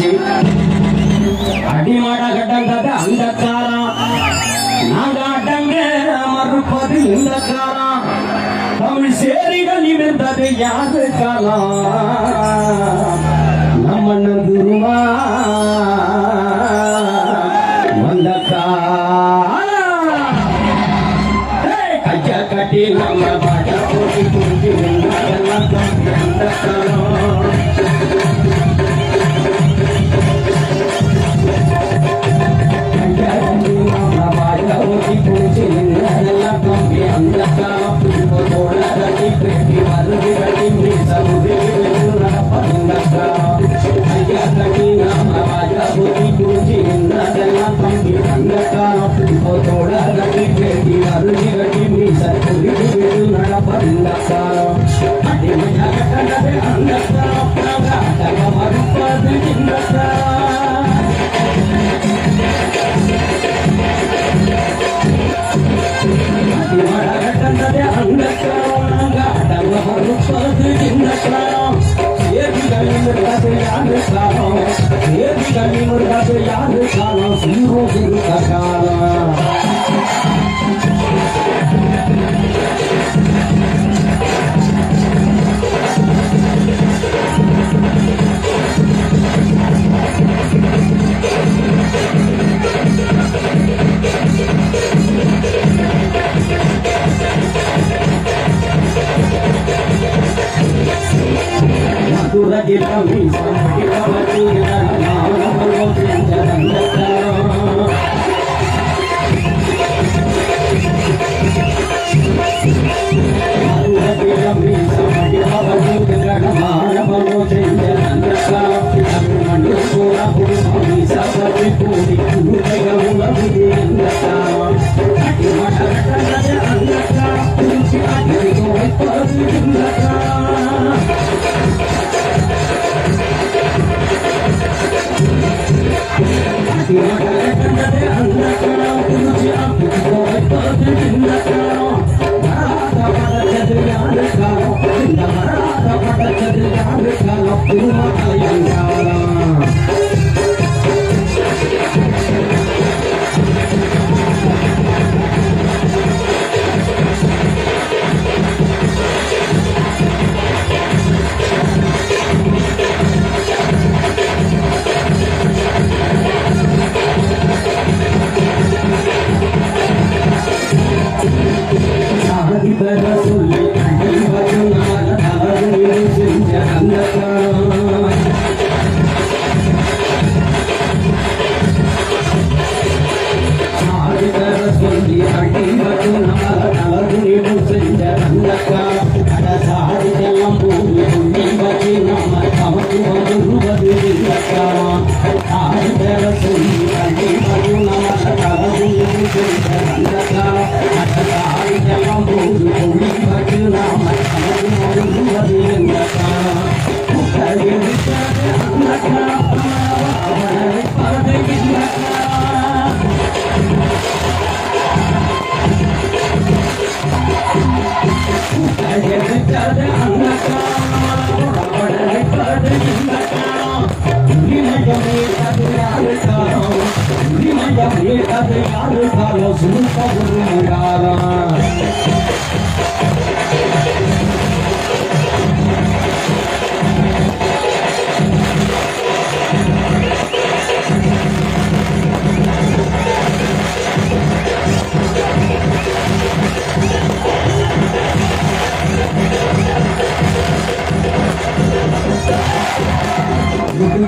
வந்தாச்சு அடிமாட கடந்தது அந்த காலம் நாங்க அடங்க மறுப்பது இந்த காலம் தமிழ் சேரிகள் நிமிர்ந்தது யாது காலம் நம்ம ఏ దిగని మురుగ యాదు కాలం సింహో సింహ కాలం உலகில் 我。I'm gonna go to the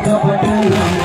the.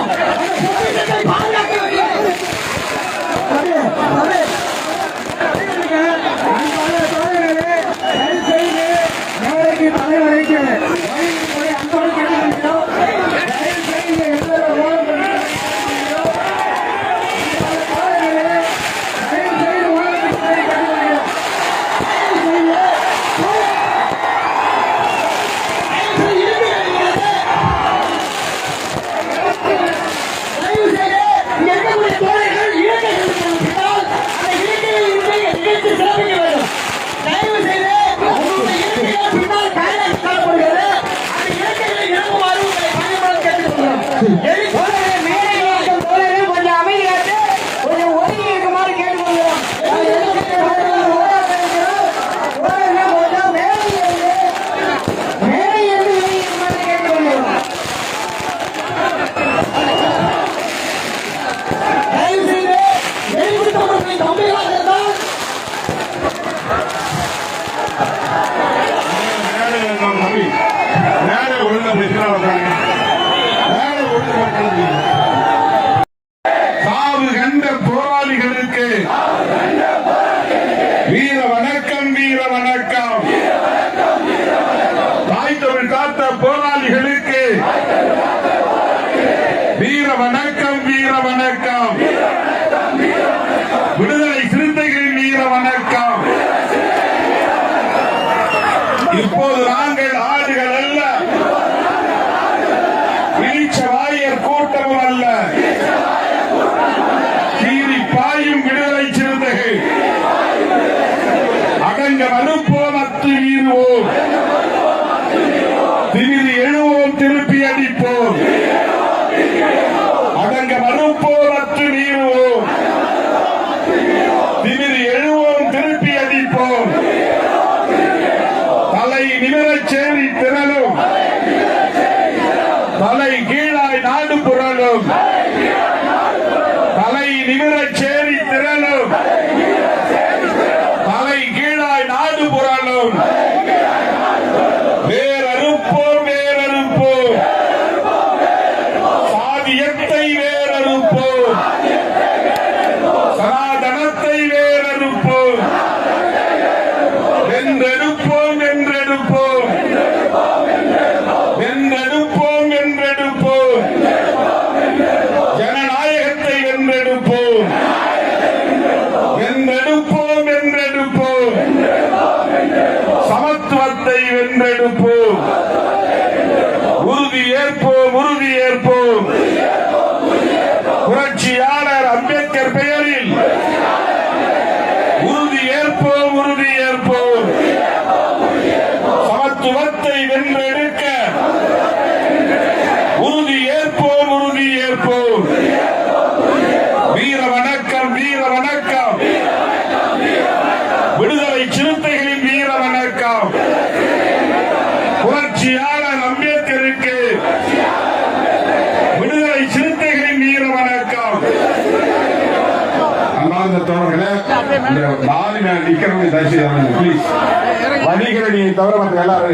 No. நாலு மேல நிக்கிறவங்க தயவுசெய்து பிளீஸ் வணிகரணியை தவிர மற்ற எல்லாரும்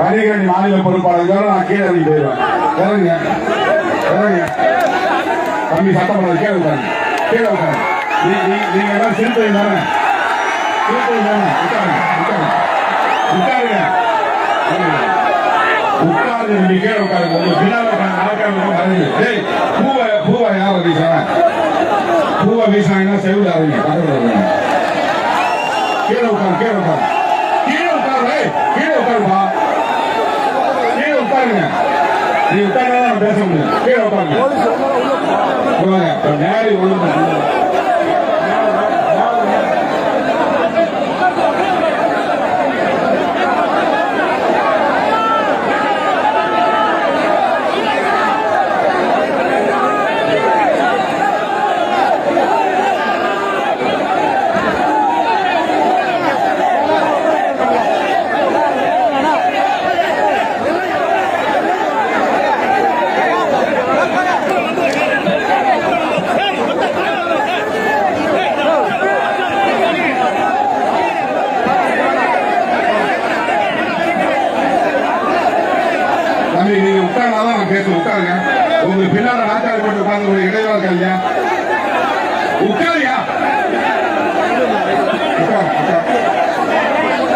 வணிகரணி மாநில பொறுப்பாளர். நான் கீழே இறங்கி போயிடுவேன். இறங்குங்க. இறங்குங்க. தம்பி சட்டமன்ற கீழே உட்காருங்க. கீழே தானே? சிறுத்தை தானே? உட்காருங்க. உட்காருங்க. உட்காருங்க. உட்காருங்க. நீங்க கீழே உட்காருங்க. உங்களுக்கு பின்னால் நடக்கிறது பூவை வீசாங்கன்னா செவில் ஆகுங்க கீழே உட்காரு கீழே உட்காரு கீழே உட்காரு கீழே உட்காருப்பா கீழே உட்காருங்க நீ உட்காருங்க பேச முடியும் கீழே உட்காருங்க நேரம் ஒழுங்கு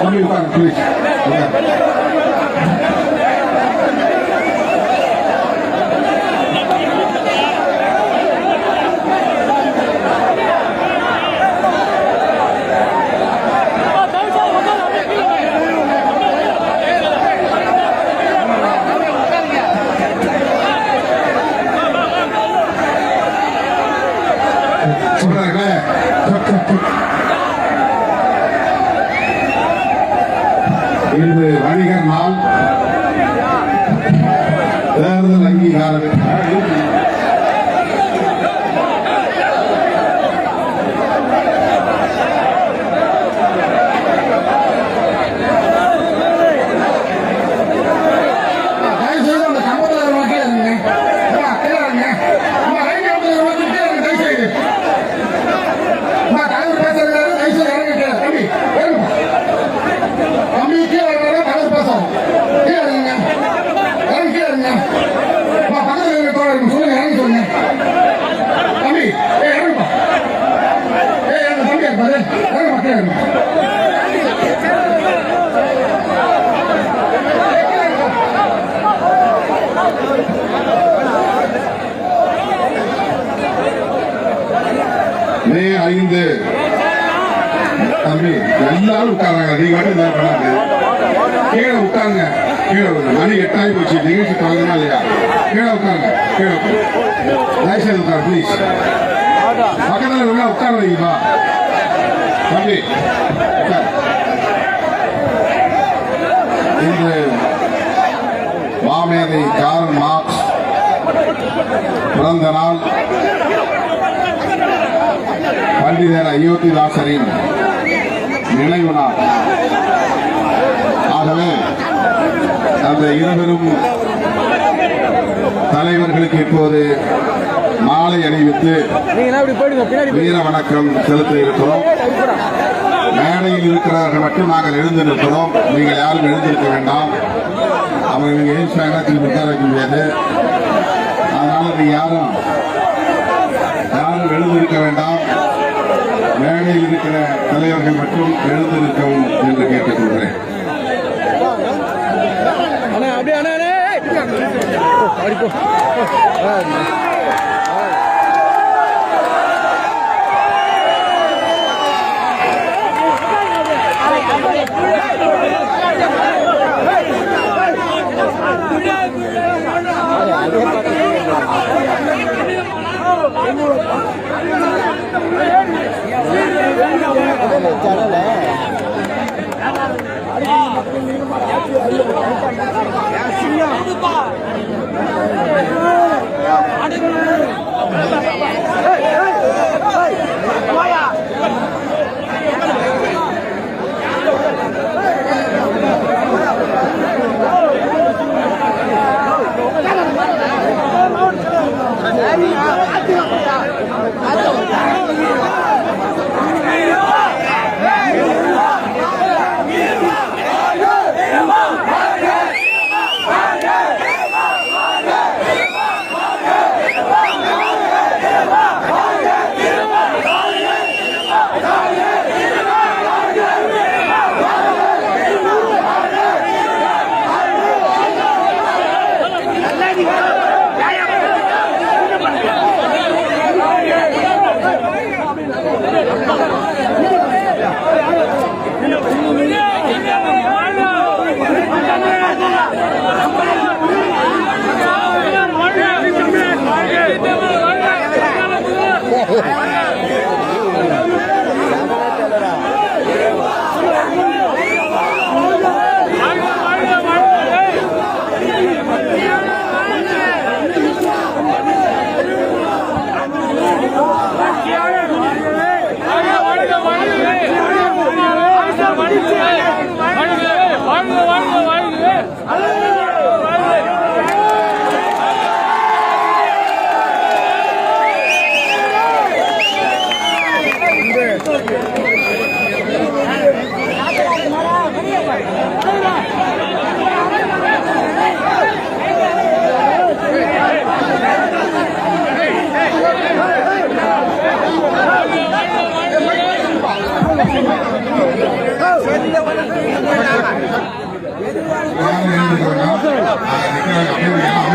আমি மே ஐந்து. தம்பி எல்லாரும் உட்காராங்க. நீங்க மட்டும் இதை பண்ணாது கீழே உட்காருங்க. கீழே மணி எட்டாயி போச்சு. நிகழ்ச்சி தொடங்குமா இல்லையா? கீழே உட்காருங்க. கீழே உட்காருங்க. தயவுசெய்து உட்காரு ப்ளீஸ் பக்கத்தில் உட்கார வைங்கப்பா தம்பி இன்று மாமேதை கார்ல் மார்க்ஸ் பிறந்த நாள். பண்டிதர் அயோத்திதாசரின் நினைவு நாள். ஆகவே அந்த இருவரும் தலைவர்களுக்கு இப்போது மாலை அணிவித்து வீர வணக்கம் செலுத்த இருக்கிறோம். மேடையில் இருக்கிறவர்கள் மட்டும் நாங்கள் எழுந்து நிற்கிறோம். நீங்கள் யாரும் எழுந்திருக்க வேண்டாம். அவங்க நீங்க ஏசிட்டாங்கன்னா திரும்பி உட்கார வைக்க முடியாது அதனால நீங்க யாரும் யாரும் எழுந்திருக்க வேண்டாம். மேடையில் இருக்கிற தலைவர்கள் மட்டும் எழுந்து நிற்கவும் என்று கேட்டுக்கொள்கிறேன். அடுத்து အဲ့ဒီအဲ့ဒီအဲ့ဒီ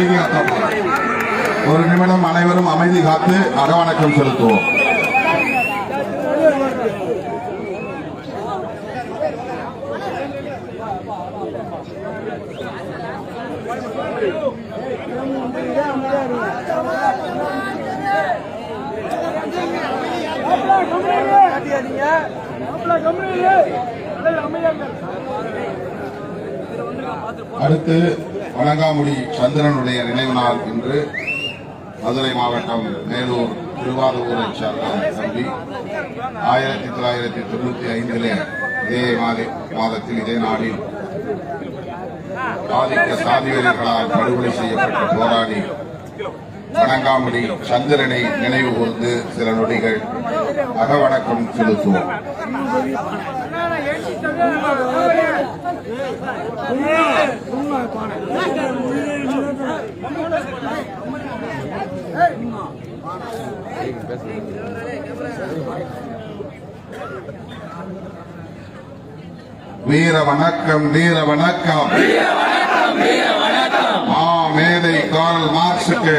அமைதி காத்தோம் ஒரு நிமிடம் அனைவரும் அமைதி காத்து அரவணக்கம் செலுத்துவோம். அடுத்து வணங்காமுடி சந்திரனுடைய நினைவு நாள் இன்று மதுரை மாவட்டம் மேலூர் திருவாரூரை சார்ந்த தம்பி. ஆயிரத்தி தொள்ளாயிரத்தி தொண்ணூத்தி ஐந்திலே இதே மாதத்தில் இதே நாளில் ஆதிக்க சாதிவெறிகளால் படுகொலை செய்யப்பட்ட போராடி வணங்காமுடி சந்திரனை நினைவு கூர்ந்து சில நொடிகள் அகவணக்கம் செலுத்துவோம். வீர வணக்கம் வீர வணக்கம். ஆ மேதை காரல் மார்க்சுக்கு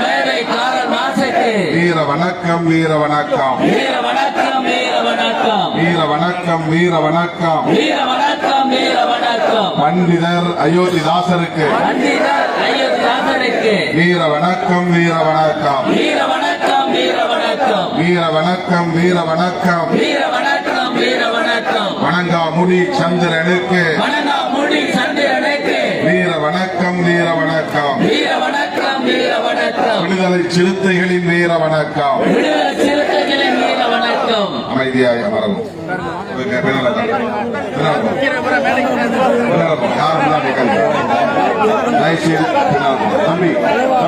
மேடை காரல் வீர வணக்கம். வீர வணக்கம் வீர வணக்கம். வீர வணக்கம் வீர வணக்கம். பண்டிதர் அயோத்திதாசருக்கு. வீர வணக்கம் வீர வணக்கம் வீர வணக்கம் வீர வணக்கம் வீர வணக்கம் வீர வணக்கம் வீர வணக்கம் வீர வணக்கம் வணங்காமுடி சந்திரனுக்கு. வணங்கம் முடி சந்திரனுக்கு. வீர வணக்கம் வீர வணக்கம் வீர வணக்கம் வீர வணக்கம் விடுதலை சிறுத்தைகளின் வீர வணக்கம் அமைதியாய் அமரவும். போய் பின்னால பின்னால போங்க யாரும் பின்னால நிற்காது தயவுசெய்து பின்னால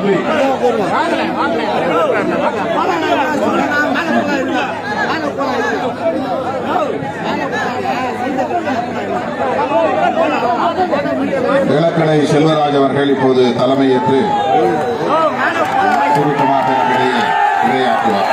விளக்கடை செல்வராஜ் அவர்கள் இப்போது தலைமையேற்று சுருக்கமாக உரையாற்றுவார்.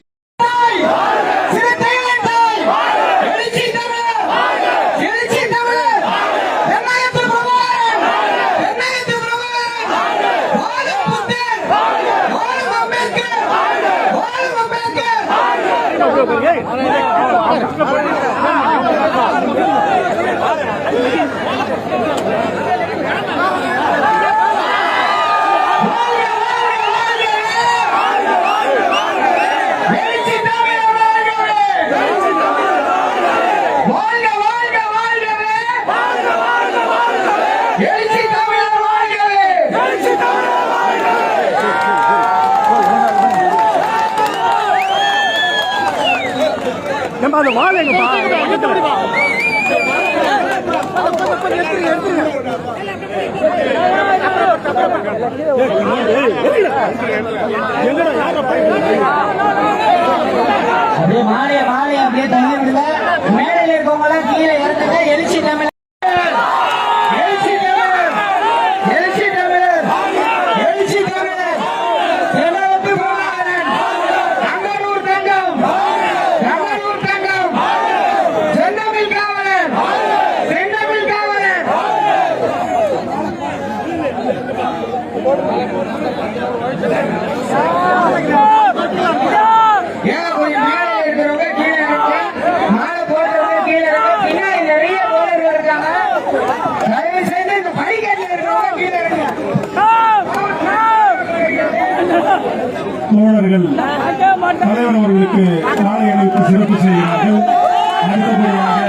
அப்படியே மாலைய மாலைய அப்படியே தள்ளி விடுங்க. மேடையில் இருக்கவங்க கீழே இறந்துங்க எழுச்சி தமிழ் தோழர்கள் தலைவர் அவர்களுக்கு காலை அணிவித்து சிறப்பு செய்கிறார்கள். அடுத்தபடியாக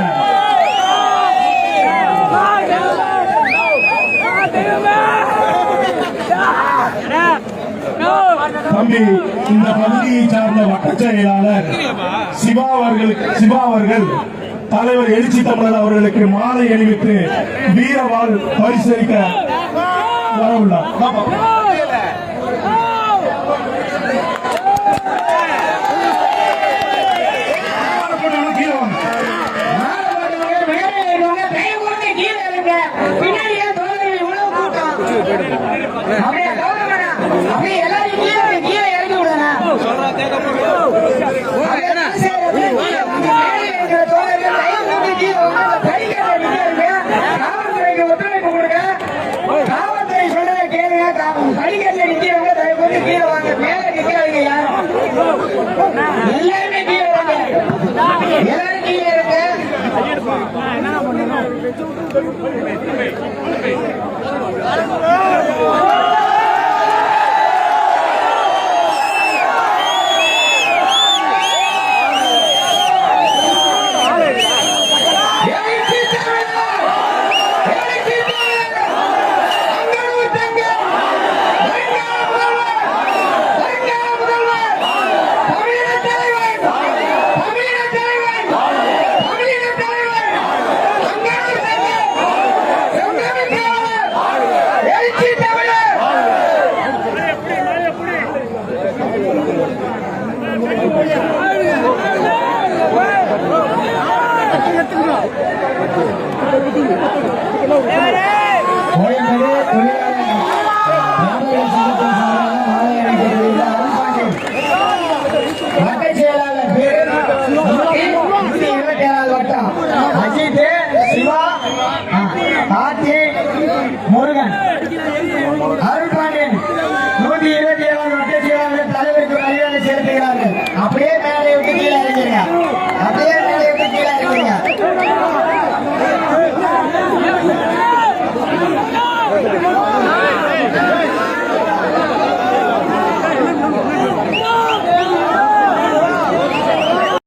தம்பி இந்த பகுதியை சார்ந்த வட்டச் செயலாளர் சிவா அவர்கள் சிவா அவர்கள் தலைவர் எழுச்சி தமிழர் அவர்களுக்கு மாலை அணிவித்து வீரவாள் பரிசளிக்க வரவுள்ளார். என்ன பண்ணணும்